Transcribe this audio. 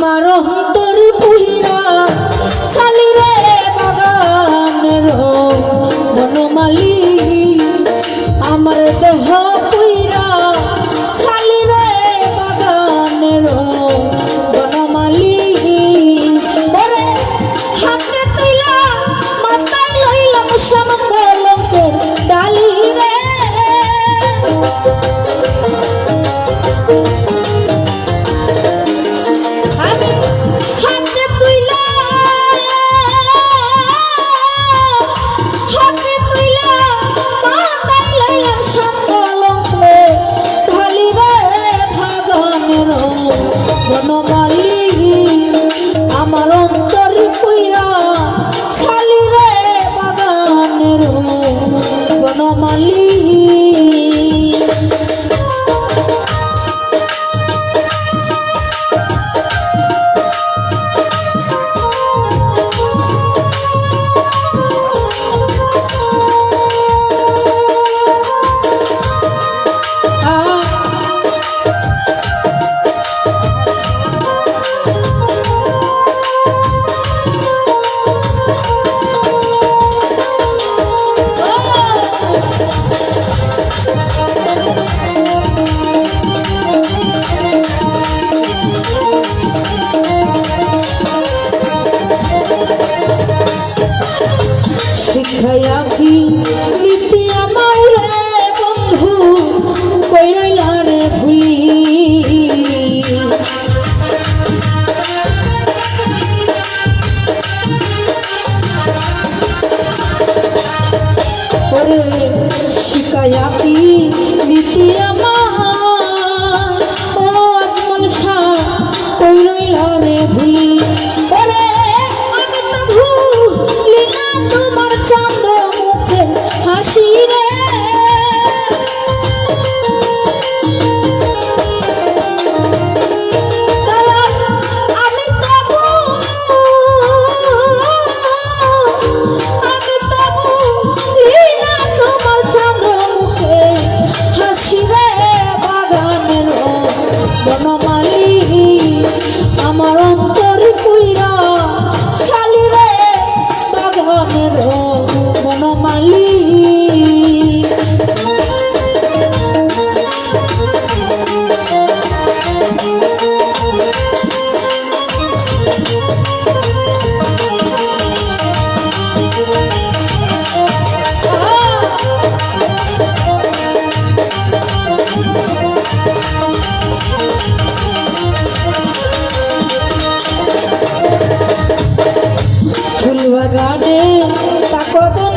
আমার অন্তর পুহিরা সালিরে বাগানের বনমালি। আমার দেহ পুইরা সালিরে বাগানের বনমালি। ওরে হাতে তুইলা, মাথায় লইলাম শ্যাম কলঙ্কের ডালি রে। কত